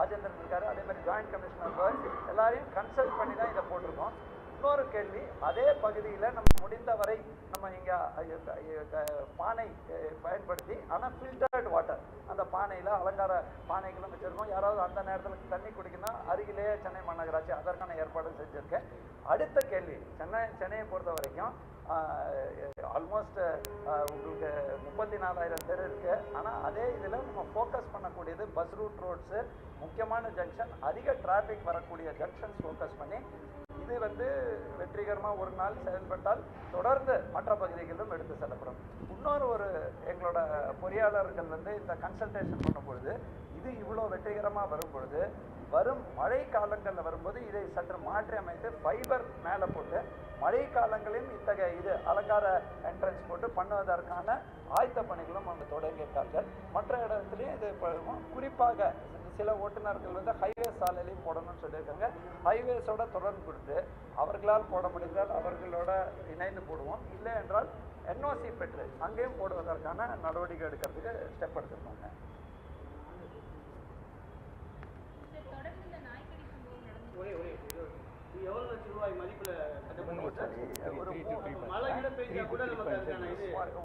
ராஜேந்திரன் இருக்காரு அதே மாதிரி ஜாயிண்ட் கமிஷனர் எல்லாரையும் கன்சல்ட் பண்ணி தான் இதை போட்டிருக்கோம். இன்னொரு கேள்வி அதே பகுதியில் நம்ம முடிந்த வரை நம்ம இங்கே பானை பயன்படுத்தி ஆனால் ஃபில்டர்டு வாட்டர் அந்த பானையில் அலங்கார பானைகளும் வச்சுருக்கோம். யாராவது அந்த நேரத்தில் தண்ணி குடிக்கணும் அருகிலே சென்னை மாநகராட்சி அதற்கான ஏற்பாடு செஞ்சுருக்கேன் அடுத்த கேள்வி சென்னை சென்னையை பொறுத்த வரைக்கும் ஆல்மோஸ்ட் உங்களுக்கு முப்பத்தி நாலாயிரம் பேர் இருக்குது ஆனால் அதே இதில் நம்ம ஃபோக்கஸ் பண்ணக்கூடியது பஸ் ரூட் ரோட்ஸு முக்கியமான ஜங்ஷன் அதிக டிராஃபிக் வரக்கூடிய ஜங்ஷன்ஸ் ஃபோக்கஸ் பண்ணி இது வந்து வெற்றிகரமாக ஒரு நாள் செயல்பட்டால் தொடர்ந்து மற்ற பகுதிகளிலும் எடுத்து செல்லப்படும். இன்னொரு ஒரு எங்களோட பொறியாளர்கள் வந்து இந்த கன்சல்டேஷன் பண்ணும் பொழுது இது இவ்வளோ வெற்றிகரமாக வரும் பொழுது வரும் மழை காலங்களில் வரும்போது இதை சற்று மாற்றி அமைத்து ஃபைபர் மேலே போட்டு மழை காலங்களிலும் இத்தகைய இது அலங்கார என்ட்ரன்ஸ் போட்டு பண்ணுவதற்கான ஆயத்த பணிகளும் அவங்க தொடங்கியிருக்கார்கள். மற்ற இடத்துலையும் இது குறிப்பாக சில ஓட்டுநர்கள் வந்து ஹைவே சாலையிலையும் போடணும்னு சொல்லியிருக்காங்க. ஹைவேஸோட தொடர்பு கொடுத்து அவர்களால் போட முடிந்தால் அவர்களோட இணைந்து போடுவோம். இல்லை என்றால் என்ஓசி பெற்று அங்கேயும் போடுவதற்கான நடவடிக்கை எடுக்கிறதுக்கு ஸ்டெப் எடுத்துருக்கோங்க சார் தொடர்ந்து இந்த நாய்க்கடி சம்பவம் நடந்து ஒரே ஒரே இது இது எவ்வளவு லட்சம் ரூபாய் மதிப்புல கட்டப்பட்டிருக்கு சார் ஒரு மூ- மழை கிட்ட பெய்ஞ்சா கூட நமக்கு அதுக்கான இது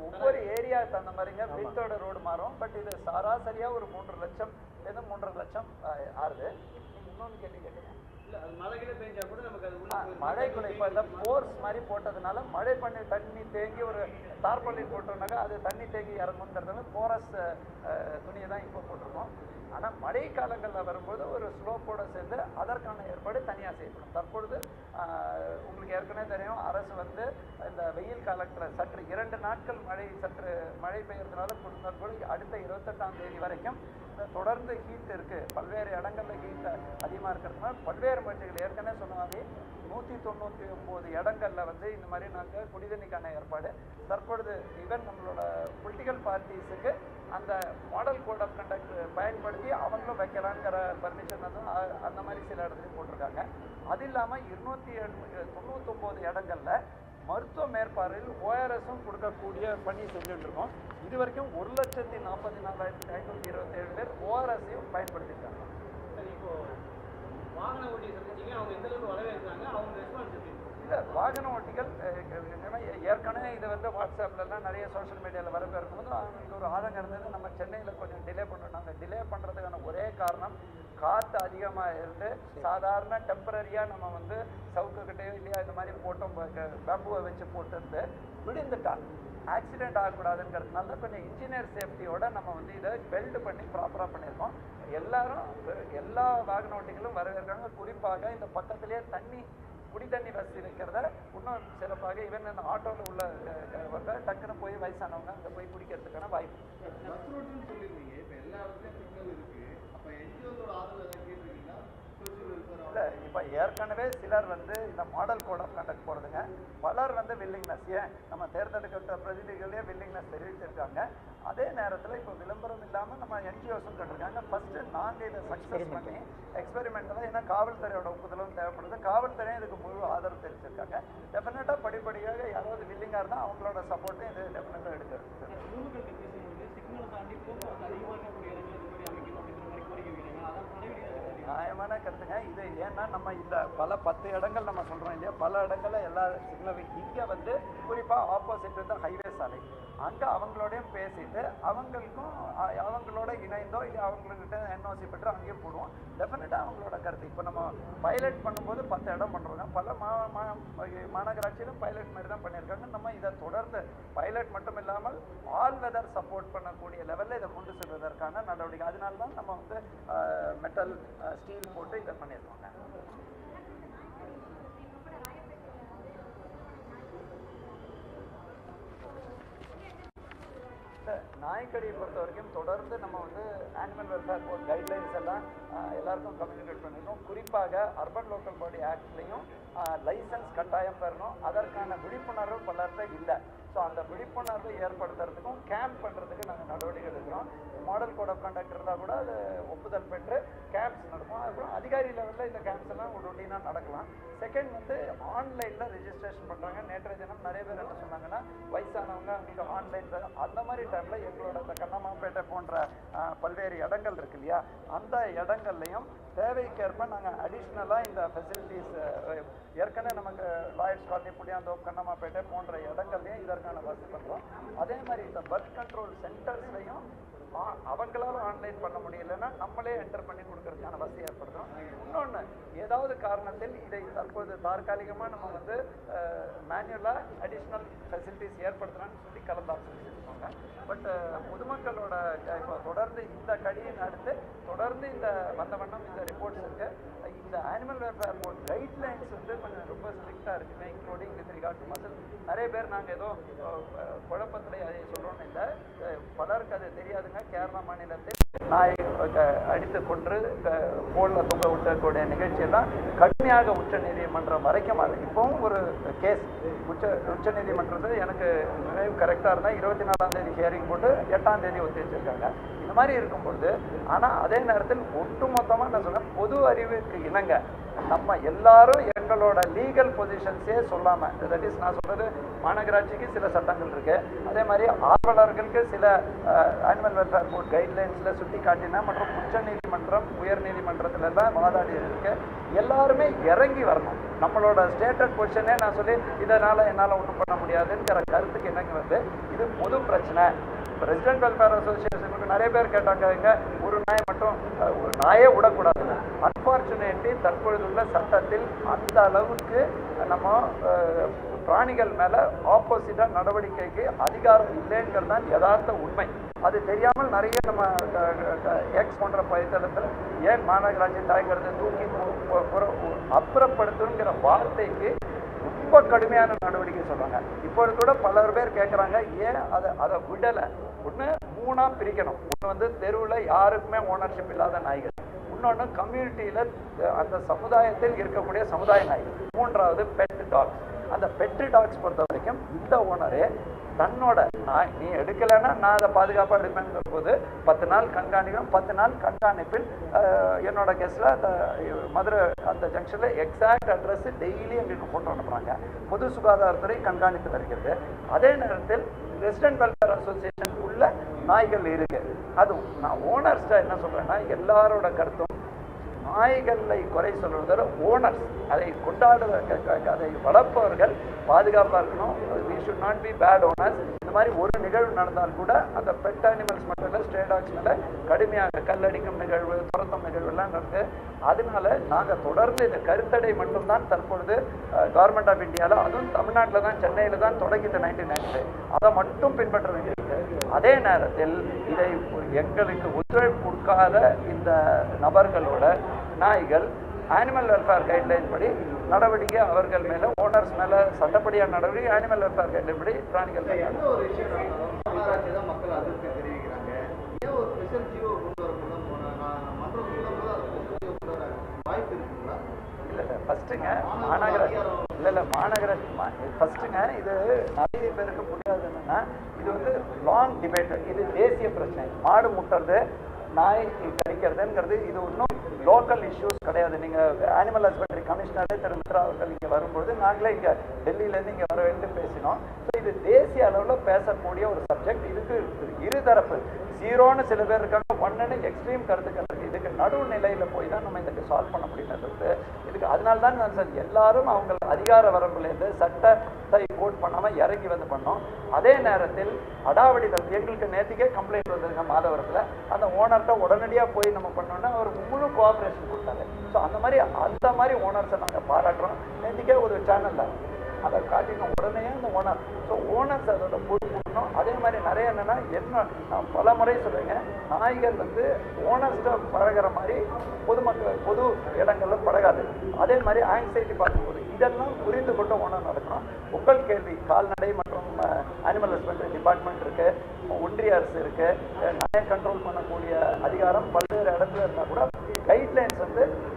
ஒவ்வொரு ஏரியா தகுந்த மாதிரிங்க வித்தோட ரோடு மாறும். பட் இது சராசரியா ஒரு மூன்று லட்சம் மூன்றரை லட்சம் ஆறுது. இன்னொன்று கேள்வி கேட்டீங்க மழை கிட்ட கூட இப்போ இந்த ஃபோர்ஸ் மாதிரி போட்டதுனால மழை பண்ணி தண்ணி தேங்கி ஒரு தார்பள்ளி போட்டோம்னாக்கா அது தண்ணி தேங்கி இறங்குங்கிறதுனால போரஸ் துணியை தான் இப்போ போட்டிருக்கோம். ஆனால் மழை காலங்களில் வரும்போது ஒரு ஸ்லோப்போடு சேர்ந்து அதற்கான ஏற்பாடு தனியாக செய்யப்படும். தற்பொழுது உங்களுக்கு ஏற்கனவே தெரியும் அரசு வந்து இந்த வெயில் காலத்தில் சற்று இரண்டு நாட்கள் மழை சற்று மழை பெய்யறதுனால கொடுத்தற்போது அடுத்த இருபத்தெட்டாம் தேதி வரைக்கும் தொடர்ந்து ஹீட் இருக்குது பல்வேறு இடங்களில் ஹீட் அதிகமாக இருக்கிறதுனால பல்வேறு முயற்சிகள் ஏற்கனவே சொன்ன மாதிரி நூற்றி தொண்ணூற்றி ஒம்பது இடங்களில் வந்து இந்த மாதிரி நாங்கள் குடிதண்ணிக்கான ஏற்பாடு. தற்பொழுது ஈவன் நம்மளோட பொலிட்டிக்கல் பார்ட்டிஸுக்கு அந்த மாடல் கோட் ஆஃப் கண்டக்ட் பயன்படுத்தி அவங்களும் வைக்கலாங்கிற பர்மிஷன் வந்து அந்த மாதிரி சில இடத்துலையும் போட்டிருக்காங்க. அது இல்லாமல் இருநூத்தி தொண்ணூத்தொம்பது இடங்கள்ல மருத்துவ மேற்பார்வையில் ஓஆர்எஸும் கொடுக்கக்கூடிய பணி செஞ்சுட்டு இருக்கோம். இது வரைக்கும் ஒரு லட்சத்தி நாற்பத்தி நாலாயிரத்தி ஐநூற்றி இருபத்தேழு பேர் ஓஆர்எஸையும் பயன்படுத்தியிருக்காங்க. சரி இப்போ வாகன ஓட்டியை அவங்க எந்த அளவுக்கு வரவேற்கிறாங்க அவங்க ரெஸ்பான்ஸ் இல்லை வாகன ஓட்டிகள் ஏற்கனவே இது வந்து வாட்ஸ்அப்லலாம் நிறைய சோஷியல் மீடியாவில் வரப்போ இருக்கும்போது அவங்களுக்கு ஒரு ஆதங்கம் இருந்தது. நம்ம சென்னையில் கொஞ்சம் டிலே பண்ணிட்டாங்க டிலே பண்ணுறதுக்கான ஒரே காரணம் காற்று அதிகமாக இருந்து சாதாரண டெம்பரரியாக நம்ம வந்து சவுக்குக்கிட்டேயோ இல்லையா இந்த மாதிரி போட்டோம். பேம்புவை வச்சு போட்டிருந்து விழுந்துட்டா ஆக்சிடென்ட் ஆகக்கூடாதுங்கிறதுனால தான் கொஞ்சம் இன்ஜினியர் சேஃப்டியோட நம்ம வந்து இதை பெல்ட் பண்ணி ப்ராப்பராக பண்ணியிருக்கோம். எல்லாரும் எல்லா வாகன ஓட்டிகளும் வரவேற்காங்க குறிப்பாக இந்த பக்கத்திலேயே தண்ணி குடி தண்ணி வசதி இருக்கிறத இன்னும் சிறப்பாக ஈவன் அந்த ஆட்டோவில் உள்ள டக்குன்னு போய் வயசானவங்க அங்கே போய் குடிக்கிறதுக்கான வாய்ப்பு. இப்போ ஏற்கனவே சிலர் வந்து இந்த மாடல் கோட் ஆஃப் கண்டக்ட் போடுதுங்க. பலர் வந்து வில்லிங்னஸ் ஏன்? நம்ம தேர்ந்தெடுக்கப்பட்ட பிரதிநிதிகளே வில்லிங்னஸ் தெரிவிச்சிருக்காங்க. அதே நேரத்தில் இப்போ விளம்பரம் இல்லாமல் நம்ம என்ஜிஓஸும் கண்டிருக்காங்க ஃபஸ்ட்டு நாங்கள் இதை சக்ஸஸ் பண்ணி எக்ஸ்பெரிமெண்டலாக ஏன்னா காவல்துறையோட ஒப்புதலும் தேவைப்படுது. காவல்துறையும் இதுக்கு முழு ஆதரவு தெரிவிச்சிருக்காங்க. டெஃபினட்டாக படிப்படியாக யாராவது வில்லிங்காக இருந்தால் அவங்களோட சப்போர்ட்டும் இது டெஃபினட்டாக எடுக்கிறது பொதுமக்கள்கிட்ட பேசும்போது சிக்னலை தாண்டி போக்குவரத்து அதிகமாக இருக்கக்கூடிய இடங்கள் இந்த மாதிரி அமைக்கணும் அப்படிங்கிற மாதிரி கோரிக்கை வைக்கிறாங்க அதான் நடவடிக்கை நியாயமான கருத்துங்க. இது ஏன்னா நம்ம இந்த பல பத்து இடங்கள் நம்ம சொல்கிறோம் இல்லையா? பல இடங்களில் எல்லா சிக்னலும் இங்கே வந்து குறிப்பாக ஆப்போசிட் வந்து ஹைவே சாலை. அங்கே அவங்களோடையும் பேசிட்டு அவங்களுக்கும் அவங்களோட இணைந்தோ இல்லை அவங்கக்கிட்ட என்ஓசி பெற்று அங்கேயே போடுவோம். டெஃபினட்டாக அவங்களோட கருத்து. இப்போ நம்ம பைலட் பண்ணும்போது பத்து இடம் பண்ணுறோங்க பல மா மா- மாநகராட்சியிலும் பைலட் மாதிரி தான் பண்ணியிருக்காங்க. நம்ம இதை தொடர்ந்து பைலட் மட்டும் இல்லாமல் ஆல் வெதர் சப்போர்ட் பண்ணக்கூடிய லெவலில் இதை கொண்டு செல்வதற்கான நடவடிக்கை. அதனால தான் நம்ம வந்து மெட்டல் ஸ்டீல் போட்டு இதை பண்ணியிருக்கோங்க. நாய்க்கடியை பொறுத்த வரைக்கும் தொடர்ந்து நம்ம வந்து ஆனிமல் வெல்ஃபேர் போர்ட் கைட்லைன்ஸ் எல்லாம் எல்லாருக்கும் கம்யூனிகேட் பண்ணிருக்கோம் குறிப்பாக அர்பன் லோக்கல் பாடி ஆக்ட்லையும் லைசன்ஸ் கட்டாயம் பெறணும். அதற்கான விழிப்புணர்வு பலர்கிட்ட இல்லை. ஸோ அந்த விழிப்புணர்வை ஏற்படுத்துறதுக்கும் கேம்ப் பண்ணுறதுக்கு நாங்கள் நடவடிக்கை எடுக்கிறோம். மாடல் கோட் ஆஃப் கண்டக்ட் இருந்தால் கூட அது ஒப்புதல் பெற்று கேம்ப்ஸ் நடக்கும் அதுக்கப்புறம் அதிகாரி லெவலில் இந்த கேம்ப்ஸ் எல்லாம் ரொட்டீனாக நடக்கலாம். செகண்ட் வந்து ஆன்லைனில் ரெஜிஸ்ட்ரேஷன் பண்ணுறாங்க நேற்றைய தினம் நிறைய பேர் என்ன சொன்னாங்கன்னா வயசானவங்க அவங்களுக்கு ஆன்லைன் அந்த மாதிரி டைமில் எங்களோட இந்த கண்ணமாப்பேட்டை போன்ற பல்வேறு இடங்கள் இருக்கு இல்லையா? அந்த இடங்கள்லையும் தேவைக்கேற்ப நாங்கள் அடிஷ்னலாக இந்த ஃபெசிலிட்டிஸ் ஏற்கனவே நமக்கு லாயர்ஸ் காலனி புளியாந்தோப் கண்ணம்மாப்பேட்டை போன்ற இடங்கள்லையும் இதற்கான வசதி பண்ணுறோம் அதே மாதிரி இந்த பர்த் கண்ட்ரோல் சென்டர்ஸ்லையும் அவங்களால ஆன்லைன் பண்ண முடியலன்னா நம்மளே என்டர் பண்ணி கொடுக்கறதுக்கான வசதி ஏற்படுத்தும் இன்னொன்று ஏதாவது காரணத்தில் இதை தற்போது தற்காலிகமாக நம்ம வந்து மேனுவலாக அடிஷ்னல் ஃபெசிலிட்டிஸ் ஏற்படுத்தலாம்னு சொல்லி கலந்தாலோசிச்சிருக்கோங்க பட் uh, பொதுமக்களோட இப்போ தொடர்ந்து இந்த கடியின் அடுத்து தொடர்ந்து இந்த வந்த வண்ணம் இந்த ரிப்போர்ட்ஸ் இருக்கு. இந்த அனிமல் வெல்ஃபேர் போர்ட் கைட்லைன்ஸ் வந்து கொஞ்சம் ரொம்ப ஸ்ட்ரிக்டாக இருக்குங்க including with regard to muzzle நிறைய பேர் நாங்கள் ஏதோ குழப்பத்தில் அதை சொல்கிறோன்னு இல்லை. பலருக்கு அது தெரியாதுங்க. கேரளா மாநிலத்தில் நாய் அடித்து கொன்று போலில் தொங்க விட்டக்கூடிய நிகழ்ச்சியெல்லாம் கடுமையாக உச்ச நீதிமன்றம் வரைக்கும் அது. இப்போவும் ஒரு கேஸ் உச்ச உச்ச நீதிமன்றத்தில் எனக்கு நினைவு கரெக்டாக இருந்தால் இருபத்தி நாலாம் தேதி ஹியரிங் போட்டு எட்டாம் தேதி ஒத்தி வச்சிருக்காங்க. இந்த மாதிரி இருக்கும்பொழுது ஆனால் அதே நேரத்தில் ஒட்டுமொத்தமாக நான் சொன்னேன் பொது அறிவுக்கு இணங்க நம்ம எல்லாரும் எங்களோட லீகல் பொசிஷன்ஸே சொல்லாம தட் இஸ் நான் சொல்றது மாநகராட்சிக்கு சில சட்டங்கள் இருக்கு. அதே மாதிரி ஆர்வலர்களுக்கு சில அனிமல் வெல்ஃபேர் போர்ட் கைட்லைன்ஸ்ல சுட்டி காட்டினா மற்றும் உச்ச நீதிமன்றம் உயர் நீதிமன்றத்துல எல்லாம் வாதாடி இருக்கு. எல்லாருமே இறங்கி வரணும். நம்மளோட ஸ்டேட்டட் பொசிஷனே நான் சொல்லி இதனால என்னால ஒன்றும் பண்ண முடியாதுங்கிற கருத்துக்கு இணங்கி வந்து இது பொது பிரச்சனை. பிரசிடென்ட் வெல்ஃபேர் அசோசியேஷனுக்கு நிறைய பேர் கேட்டாங்க ஒரு நாய் மட்டும் ஒரு நாயே விடக்கூடாது. அன்ஃபார்ச்சுனேட்லி தற்பொழுதுள்ள சட்டத்தில் அந்த அளவுக்கு நம்ம பிராணிகள் மேலே ஆப்போசிட்டாக நடவடிக்கைக்கு அதிகாரம் இல்லைங்கிறது தான் யதார்த்த உண்மை. அது தெரியாமல் நிறைய நம்ம எக்ஸ் போன்ற பைத்தளத்தில் ஏன் மாநகராட்சி தாய்க்கிறது தூக்கி பு- அப்புறப்படுத்துங்கிற வார்த்தைக்கு ரொம்ப கடுமையான நடவடிக்கை சொல்கிறாங்க இப்பொழுது கூட பலர் பேர் கேட்குறாங்க ஏன் அதை அதை விடலை? ஒன்று மூணாக பிரிக்கணும். ஒன்று வந்து தெருவில் யாருக்குமே ஓனர்ஷிப் இல்லாத நாய்கள். இன்னொன்று கம்யூனிட்டியில் அந்த சமுதாயத்தில் இருக்கக்கூடிய சமுதாய நாய்கள் மூன்றாவது பெட் டாக்ஸ் அந்த பெட் டாக்ஸ் பொறுத்த வரைக்கும் இந்த ஓனரே தன்னோட நான் நீ எடுக்கலைன்னா நான் அதை பாதுகாப்பாக எடுப்பேங்கிற போது பத்து நாள் கண்காணிக்கணும். பத்து நாள் கண்காணிப்பில் என்னோட கெஸ்டில் அந்த மதுரை அந்த ஜங்ஷனில் எக்ஸாக்ட் அட்ரஸ் டெய்லி எங்களுக்கு ஃபோட்டோ அனுப்புகிறாங்க பொது சுகாதாரத்துறை கண்காணித்து வருகிறது அதே நேரத்தில் ரெசிடென்ட் வெல்ஃபேர் அசோசியேஷன் நாய்கள் இருக்கு. அதுவும் நான் ஓனர்ஸ்டா என்ன சொல்றேன்னா எல்லாரோட கருத்தும் நாய்களை குறை சொல்வதில் ஓனர்ஸ் அதை கொண்டாடுவதற்கு அதை வளர்ப்பவர்கள் பாதுகாப்பாக இருக்கணும். We should not be bad owners இந்த மாதிரி ஒரு நிகழ்வு நடந்தால் கூட அந்த பெட் அனிமல்ஸ் மட்டும் இல்லை ஸ்டே டாக்ஸ் மேலே கடுமையாக கல்லடிக்கும் நிகழ்வு துரத்தும் நிகழ்வு எல்லாம் நடக்குது அதனால நாங்கள் தொடர்ந்து இந்த கருத்தடை மட்டும்தான் தற்பொழுது கவர்மெண்ட் ஆஃப் இந்தியாவில் அதுவும் தமிழ்நாட்டில் தான் சென்னையில் தான் தொடங்கிட்டு நைன்டீன் நைன்டி அதை மட்டும் பின்பற்ற வேண்டியது அதே நேரத்தில் இதை எங்களுக்கு ஒத்துழைப்பு கொடுக்காத இந்த நபர்களோட நாய்கள் அனிமல் வெல்ஃபேர் கைட்லைன் படி நடவடிக்கை அவர்கள் மேல ஓனர்ஸ் மேல சட்டப்படியான நடவடிக்கை அனிமல் வெல்ஃபேர் கைட்லைன் படி பிராணிகள் இல்ல இல்ல ஃபர்ஸ்ட்டுங்க மாநகராட்சி இல்ல இல்ல மாநகராட்சி ஃபர்ஸ்ட்டுங்க இது நிறைய பேருக்கு புரியாது என்னன்னா இது வந்து லாங் டிபேட் இது தேசிய பிரச்சனை. மாடு முட்டுறது நாய் கடிக்கிறதுங்கிறது இது ஒன்றும் லோக்கல் இஷ்யூஸ் கிடையாது. நீங்கள் அனிமல் ஹஸ்பண்டரி கமிஷனரே திரு மித்ரா அவர்கள் இங்கே வரும்பொழுது நாங்களே இங்கே டெல்லியிலேருந்து இங்கே வர வேண்டும் பேசினோம். ஸோ இது தேசிய அளவில் பேசக்கூடிய ஒரு சப்ஜெக்ட் இதுக்கு இருதரப்பு. ஜீரோன்னு சில பேர் இருக்காங்க. ஒன்றுன்னு எக்ஸ்ட்ரீம் கருத்துக்கள் இதுக்கு நடுநிலையில போய் தான் நம்ம இதுக்கு சால்வ் பண்ண முடியுமே இதுக்கு அதனால தான் நான் சார் எல்லாரும் அவங்க அதிகார வரம்புலேருந்து சட்டத்தை கோட் பண்ணாமல் இறங்கி வந்து பண்ணோம். அதே நேரத்தில் அடாவடி தப்பு எங்களுக்கு நேற்றுக்கே கம்ப்ளைண்ட் வந்திருக்க மாதவரத்தில். அந்த ஓனர்கிட்ட உடனடியாக போய் நம்ம பண்ணோம்னா அவர் முழு கோஆப்ரேஷன் கொடுத்தாரு. ஸோ அந்த மாதிரி அந்த மாதிரி ஓனர்ஸை நாங்கள் பாராட்டுறோம். நேற்றுக்கே ஒரு சேனலில் அதை காட்டின உடனே அந்த ஓனர். ஸோ ஓனர்ஸ் அதோட பொறுப்புணும் அதே மாதிரி நிறைய என்னன்னா என்ன நான் பல முறை சொல்லுங்க நாய்கள் வந்து ஓனர்ஸ்ட பழகுற மாதிரி பொதுமக்கள் பொது இடங்களில் பழகாது. அதே மாதிரி ஆங்ஸைட்டி பார்க்கும்போது இதெல்லாம் புரிந்து கொண்டு ஓனர் நடக்கணும். உங்கள் கேள்வி கால்நடை மற்றும் அனிமல் ஹஸ்பண்டரி டிபார்ட்மெண்ட் இருக்குது ஒன்றிய அரசு இருக்குது நாயை கண்ட்ரோல் பண்ணக்கூடிய அதிகாரம் பல்வேறு இடத்துல இருந்தால் கூட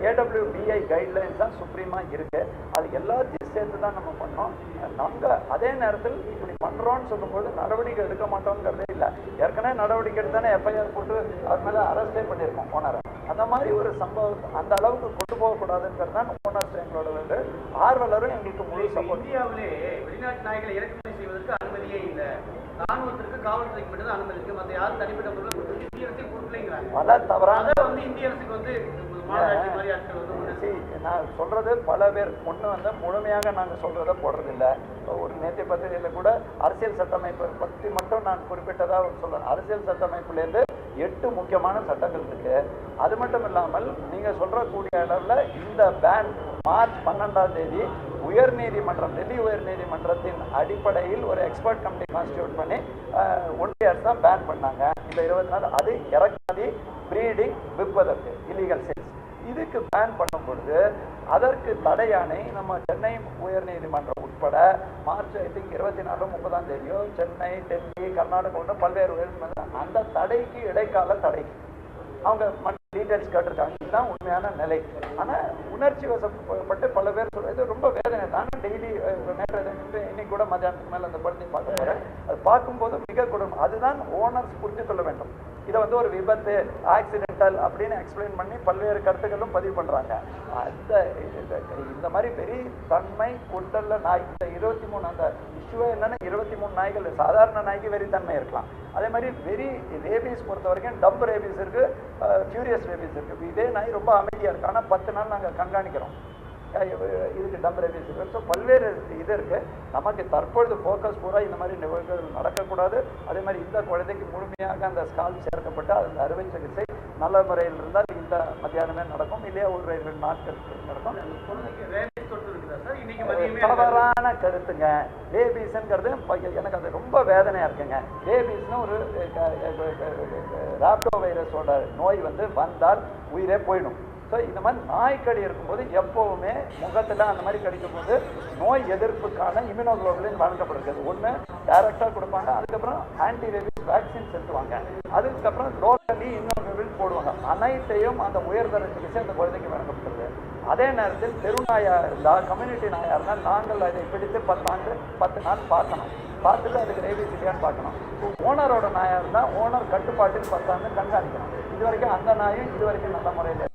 ஏடபிள்யூபிஐ கைட்லைன்ஸ் தான் சுப்ரீமா இருக்கு. அது எல்லாத்தையும் சேர்த்து தான் நம்ம பண்ணோம். நாங்க அதே நேரத்தில் இப்படி பண்றோம்னு சொல்லும்போது நடவடிக்கை எடுக்க மாட்டோங்கிறதே இல்லை. ஏற்கனவே நடவடிக்கை எடுத்தானே எஃப்ஐஆர் போட்டு அவர் மேலே அரெஸ்டே பண்ணியிருக்கோம் ஓனரை அந்த மாதிரி ஒரு சம்பவம் அந்த அளவுக்கு கொண்டு போகக்கூடாதுங்கிறது தான் ஓனர்ஸ் எங்களோட வந்து ஆர்வலரும் எங்களுக்கு முழு சப்போர்ட் இந்தியாவிலே வெளிநாட்டு நாய்களை இறக்குமதி செய்வதற்கு அனுமதியே இல்லை. ராணுவத்திற்கு காவல்துறைக்கு மட்டும் தான் அனுமதி இருக்கு மற்ற யாரும் தனிப்பட்ட முறையில் இந்திய அரசே கொடுக்கலைங்கிறாங்க. பல தவறான வந்து இந்திய அரசுக்கு வந்து மாநகராட்சி மாதிரி ஆட்கள் வந்து நான் சொல்றது பல பேர் ஒண்ணு வந்து முழுமையாக நாங்க சொல்றத போடுறதில்ல. இப்போ ஒரு நேற்று பத்திரிகையில கூட அரசியல் சட்டமைப்பு பற்றி மட்டும் நான் குறிப்பிட்டதா சொல்றேன். அரசியல் சட்டமைப்புலேருந்து எட்டு முக்கியமான சட்டங்கள் இருக்கு. அது மட்டும் இல்லாமல் நீங்க சொல்ற கூடிய இந்த பேன் மார்ச் பன்னெண்டாம் தேதி உயர்நீதிமன்றம் டெல்லி உயர் நீதிமன்றத்தின் அடிப்படையில் ஒரு எக்ஸ்பர்ட் கமிட்டி கான்ஸ்டியூட் பண்ணி ஒன் ஒன்றிய அரசு தான் பேன் பண்ணாங்க. இந்த இருபத்தி நாலு அது இறக்குமதி ப்ரீடிங் விற்பதற்கு இல்லீகல் சேல்ஸ் இதுக்கு பேன் பண்ணும் பொழுது அதற்கு தடையானை நம்ம சென்னை உயர்நீதிமன்றம் உட்பட மார்ச் ஐ திங்க் இருபத்தி நாலு முப்பதாம் தேதியோ சென்னை டெல்லி கர்நாடகா உள்ள பல்வேறு அந்த தடைக்கு இடைக்கால தடை. அவங்க டீட்டெயில்ஸ் கேட்டிருக்காங்க. இதுதான் உண்மையான நிலை. ஆனால் உணர்ச்சி வசப்பட்டு பல பேர் சொல்றது ரொம்ப வேதனை. தான் டெய்லி நேற்று இன்னைக்கு கூட மத்தியானத்துக்கு மேலே அந்த குழந்தையை பார்க்க போகிறேன் அது பார்க்கும்போது மிக கொடுமை. அதுதான் ஓனர்ஸ் புரிந்து கொள்ள வேண்டும். இதை வந்து ஒரு விபத்து ஆக்சிடென்டல் அப்படின்னு எக்ஸ்பிளைன் பண்ணி பல்வேறு கருத்துக்களும் பதிவு பண்ணுறாங்க அந்த இது- இந்த மாதிரி பெரிய தன்மை கொண்டல்ல நாய் இந்த இருபத்தி மூணு அந்த இஷ்யூவே என்னென்னா இருபத்தி மூணு நாய்கள் சாதாரண நாய்க்கு வெறித்தன்மை இருக்கலாம். அதே மாதிரி வெறி ரேபீஸ் பொறுத்த வரைக்கும் டம்ப் ரேபீஸ் இருக்குது ஃபியூரியஸ் ரேபீஸ் இருக்குது இதே நாய் ரொம்ப அமைதியாக இருக்குது ஆனால் பத்து நாள் நாங்கள் கண்காணிக்கிறோம். இதுக்கு இருக்கு ஸோ பல்வேறு இது இருக்கு நமக்கு தற்பொழுது ஃபோக்கஸ் பூரா இந்த மாதிரி நிகழ்வுகள் நடக்கக்கூடாது அதே மாதிரி இந்த குழந்தைக்கு முழுமையாக அந்த ஸ்கால் சேர்க்கப்பட்டு அந்த அறுவை சிகிச்சை நல்ல முறையில் இருந்தால் இந்த மத்தியானமே நடக்கும் இல்லையா ஒரு ரெண்டு நாட்கள் நடக்கும் இருக்குதா தவறான கருத்துங்க ரேபீஸ்ங்கிறது எனக்கு அது ரொம்ப வேதனையா இருக்குங்க ரேபீஸ்னு ஒரு ராப்டோ வைரஸோட நோய் வந்து வந்தால் உயிரே போயிடும் ஸோ இந்த மாதிரி நாய்க்கடி இருக்கும்போது எப்போவுமே முகத்தில் அந்த மாதிரி கடிக்கும் போது நோய் எதிர்ப்புக்கான இம்யூனோகுளோபுலின் வழங்கப்படுகிறது. ஒன்று டைரக்டாக கொடுப்பாங்க. அதுக்கப்புறம் ஆன்டி ரேபிஸ் வேக்சின் செலுத்துவாங்க. அதுக்கப்புறம் லோக்கலி இம்யூனோகுளோபின் போடுவாங்க. அனைத்தையும் அந்த உயர்தர சிகிச்சை அந்த குழந்தைக்கு வழங்கப்படுகிறது. அதே நேரத்தில் தெருநாயா இருந்தால் கம்யூனிட்டி நாயாக இருந்தால் நாங்கள் அதை பிடித்து பத்தாண்டு பத்து நாள் பார்க்கணும். பார்த்துட்டு அதுக்கு ரேபிஸ் இல்லையான்னு பார்க்கணும். ஓனரோட நாயாக இருந்தால் ஓனர் கட்டுப்பாட்டில் பத்தாண்டு கண்காணிக்கணும். இது வரைக்கும் அந்த நாயும் இது வரைக்கும் நல்ல முறையில்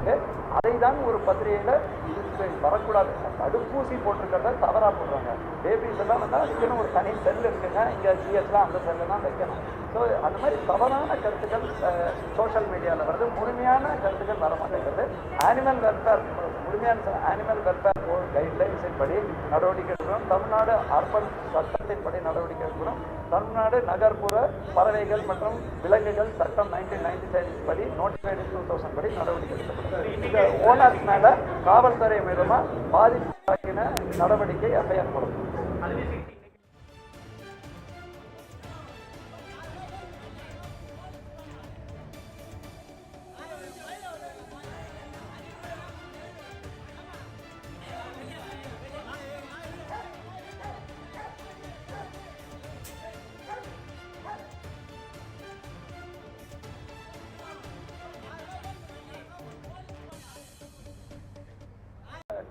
அதை தான் ஒரு பத்திரிகையில் இது வரக்கூடாது. தடுப்பூசி போட்டிருக்கிறத தவறாக போடுறாங்க. பேபிஸ் எல்லாம் வந்தால் அதுக்குன்னு ஒரு தனி செல் இருக்குங்க. இங்கே ஜிஎஸ்லாம் அந்த செல்லு தான் வைக்கணும். ஸோ அந்த மாதிரி தவறான கருத்துக்கள் சோஷியல் மீடியாவில் வருது. முழுமையான கருத்துக்கள் வர மாட்டேங்கிறது ஆனிமல் வெல்ஃபேர் முழுமையான அனிமல் வெல்ஃபேர் போர்ட் கைட்லைன்ஸின் படி நடவடிக்கை எடுக்கிறோம் தமிழ்நாடு அர்பன் சட்டத்தின் படி நடவடிக்கை எடுக்கிறோம் தமிழ்நாடு நகர்ப்புற பறவைகள் மற்றும் விலங்குகள் சட்டம் நைன்டீன் நைன்டி சைன் படி நோட்டிஃபைடு டூ தௌசண்ட் படி நடவடிக்கை எடுக்கப்படும் இந்த ஓனர்ஸ் மேலே காவல்துறை மூலமாக பாதிப்பாக்கின நடவடிக்கை எஃப்ஐஆர் போடணும்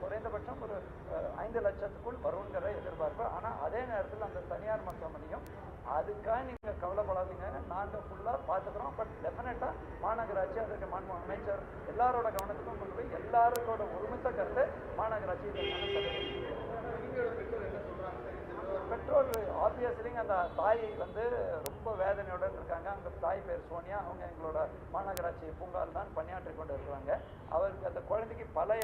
குறைந்தபட்சம் ஒரு ஐந்து லட்சத்துக்குள் வருங்கிற எதிர்பார்ப்பு. ஆனால் அதே நேரத்தில் அந்த தனியார் மருத்துவமனையும் அதுக்காக நீங்கள் கவலைப்படாதீங்க நாங்கள் ஃபுல்லாக பார்த்துக்கிறோம். பட் டெஃபினட்டாக மாநகராட்சி அதற்கு மாண்பு அமைச்சர் எல்லாரோட கவனத்துக்கும் கொண்டு போய் எல்லாருக்கோட ஒருமித்த கருத்து மாநகராட்சி பெட்ரோல் சட்டத்தை பெற்றோர் அந்த தாய் வந்து ரொம்ப வேதனையுடன் இருக்காங்க. அந்த தாய் பேர் சோனியா. அவங்க எங்களோட மாநகராட்சி பூங்கால் தான் பணியாற்றி கொண்டு இருக்கிறாங்க அவருக்கு அந்த குழந்தைக்கு பல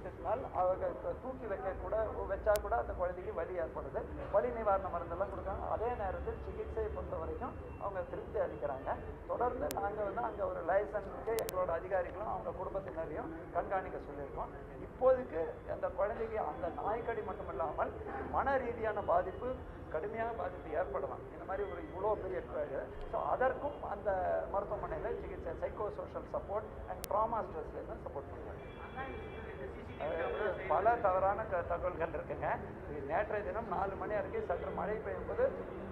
இடத்தில் அவர்கள் அவங்க தூக்கி வைக்க கூட வச்சா கூட அந்த குழந்தைக்கு வலி ஏற்படுது. வலி நிவாரண மருந்தெல்லாம் கொடுக்காங்க அதே நேரத்தில் சிகிச்சையை பொறுத்த வரைக்கும் அவங்க திருப்தி அளிக்கிறாங்க. தொடர்ந்து நாங்கள் வந்து அங்கே ஒரு லைசன்ஸுக்கு எங்களோட அதிகாரிகளும் அவங்க குடும்பத்தினரையும் கண்காணிக்க சொல்லியிருக்கோம். இப்போதைக்கு அந்த குழந்தைக்கு அந்த நாய்க்கடி மட்டும் இல்லாமல் மன ரீதியான பாதிப்பு கடுமையான பாதிப்பு ஏற்படலாம். இந்த மாதிரி ஒரு இவ்வளோ பெரிய ஸோ அதற்கும் அந்த மருத்துவமனையில் சிகிச்சை psycho social support and trauma ஸ்ட்ரெஸ்லேருந்து support பண்ணுறாங்க பல தவறான க- தகவல்கள் இருக்குங்க. இது நேற்றைய தினம் நாலு மணி வரைக்கும் சற்று மழை பெய்யும் போது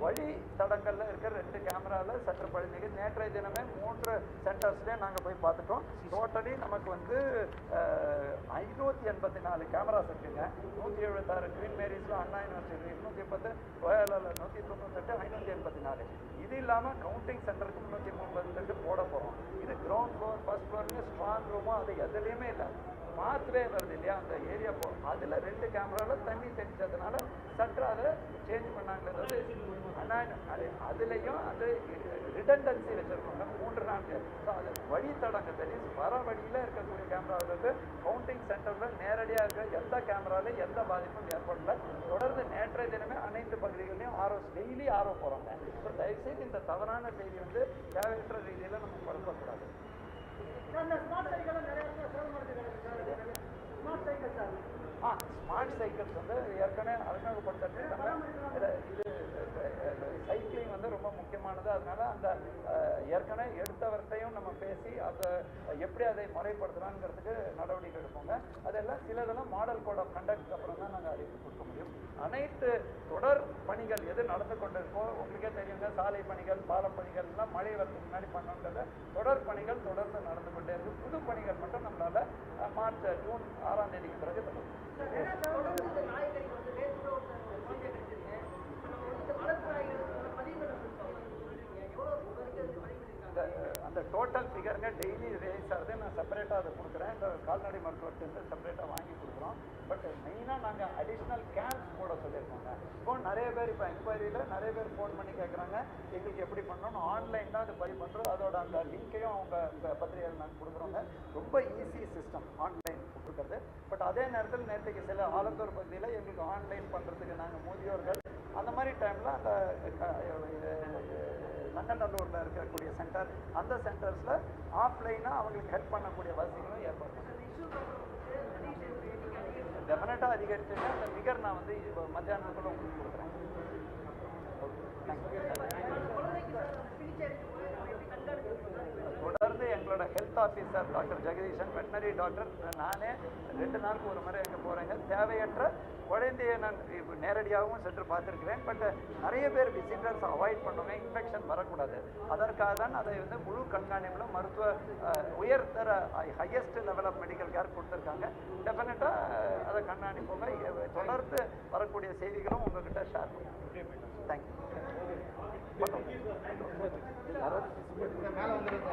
வழி தடங்கள்ல இருக்கிற ரெண்டு கேமராவில் சற்று பழுதிக்கு நேற்றைய தினமே மூன்று சென்டர்ஸ்லேயே நாங்கள் போய் பார்த்துட்டோம். டோட்டலி நமக்கு வந்து ஐநூற்றி எண்பத்தி நாலு கேமராஸ் இருக்குங்க. நூற்றி எழுபத்தாறு க்ரீன் மேரிஸில் அண்ணா யூனிவர்சிட்டி இருநூற்றி பத்து கோயாலில் நூற்றி தொண்ணூத்தெட்டு ஐநூற்றி எண்பத்தி நாலு. இது இல்லாமல் கவுண்டிங் சென்டருக்கு முந்நூற்றி முப்பத்தெட்டு போட போகிறோம் இது கிரவுண்ட் ஃப்ளோர் ஃபர்ஸ்ட் ஃப்ளோருங்க ஸ்ட்ராங் ரூமோ அது எதுலேயுமே இல்லை. மாத்திரை வருது இல்லையா? அந்த ஏரியா போ அதில் ரெண்டு கேமராவில் தண்ணி தெரிஞ்சதுனால சற்று அதை சேஞ்ச் பண்ணாங்களே ஆனால் அது அதுலேயும் அது ரிடண்டன்சி வச்சுருக்கோங்க மூன்று நான்கு. ஸோ அது வழி தடங்க தெரியும் வர வழியில் இருக்கக்கூடிய கேமராவுக்கு கவுண்டிங் சென்டரில் நேரடியாக இருக்க எந்த கேமராவில் எந்த பாதிப்பும் ஏற்படல. தொடர்ந்து நேற்றைய தினமே அனைத்து பகுதிகளையும் ஆரோ டெய்லி ஆரோ போகிறாங்க ஸோ தயவுசெய்து இந்த தவறான செய்தி வந்து தேவையற்ற ரீதியில் நம்ம படுத்தக்கூடாது ஆ ஸ்மார்ட் சைக்கிள்ஸ் வந்து ஏற்கனவே அறிமுகப்படுத்திருக்காங்க இது இது சைக்கிளிங் வந்து ரொம்ப முக்கியமானது அதனால அந்த ஏற்கனவே எடுத்தவர்கிட்டையும் நம்ம பேசி அதை எப்படி அதை முறைப்படுத்தலாங்கிறதுக்கு நடவடிக்கை எடுப்போங்க அதெல்லாம் சிலதெல்லாம் மாடல் கோட் ஆஃப் கண்டக்ட் அப்புறம் தான் நாங்கள் அறிவிப்பு கொடுக்க முடியும் அனைத்து தொடர் பணிகள் எது நடந்து கொண்டிருக்கோ உங்களுக்கே தெரியுங்க சாலை பணிகள் பாலம் பணிகள் எல்லாம் மழை வரதுக்கு முன்னாடி பண்ணோன்றத தொடர் பணிகள் தொடர்ந்து நடந்து கொண்டே இருக்கு. புது பணிகள் மட்டும் நம்மளால மார்ச் ஜூன் ஆறாம் தேதிக்கு பிறகு பண்ண முடியும். இந்த டோட்டல் ஃபிகருங்க டெய்லி ரேஸ் ஆகுது. நான் செப்பரேட்டாக அதை கொடுக்குறேன். இந்த கால்நடை மருத்துவர்கிட்ட செப்பரேட்டாக வாங்கி கொடுக்குறோம். பட் மெயினாக நாங்கள் அடிஷ்னல் கேம்ப் போட சொல்லியிருக்கோங்க. இப்போ நிறைய பேர் இப்போ என்கொயரியில் நிறைய பேர் ஃபோன் பண்ணி கேட்குறாங்க எங்களுக்கு எப்படி பண்ணணும் ஆன்லைன் தான் அது பதிவு பண்ணுறோம் அதோட அந்த லிங்க்கையும் அவங்க இந்த நாங்கள் கொடுக்குறோங்க. ரொம்ப ஈஸி சிஸ்டம் ஆன்லைன் கொடுக்குறது. பட் அதே நேரத்தில் நேற்றுக்கு சில ஆலத்தூர் பகுதியில் எங்களுக்கு ஆன்லைன் பண்ணுறதுக்கு நாங்கள் முதியோர்கள் அந்த மாதிரி டைமில் அந்த நங்கநல்லூரில் இருக்கக்கூடிய சென்டர் அந்த சென்டர்ஸில் ஆஃப்லைனாக அவங்களுக்கு ஹெல்ப் பண்ணக்கூடிய வசதிகளும் ஏற்பாடு டெஃபினட்டாக அதிகரிச்சுங்க அந்த ஃபிகர் நான் வந்து மத்தியானத்துக்குள்ள உங்களுக்கு கொடுக்குறேன். தொடர்ந்து எங்களோட health officer doctor Jagadeesan veterinary doctor நானே ரெண்டு நாளுக்கு ஒரு முறை அங்கே போகிறேங்க தேவையற்ற குழந்தைய நான் நேரடியாகவும் சென்று பார்த்துருக்கிறேன். பட் நிறைய பேர் விசிட்டர்ஸ் அவாய்ட் பண்ணுவாங்க இன்ஃபெக்ஷன் வரக்கூடாது. அதற்காக தான் அதை வந்து முழு கண்காணிப்பில் மருத்துவ உயர்தர highest level of medical care கொடுத்துருக்காங்க. டெஃபினட்டாக அதை கண்காணிப்போங்க. தொடர்ந்து வரக்கூடிய செய்திகளும் உங்ககிட்ட ஷேர் பண்ணுவோம். தேங்க்யூ மேலே வந்துருங்க.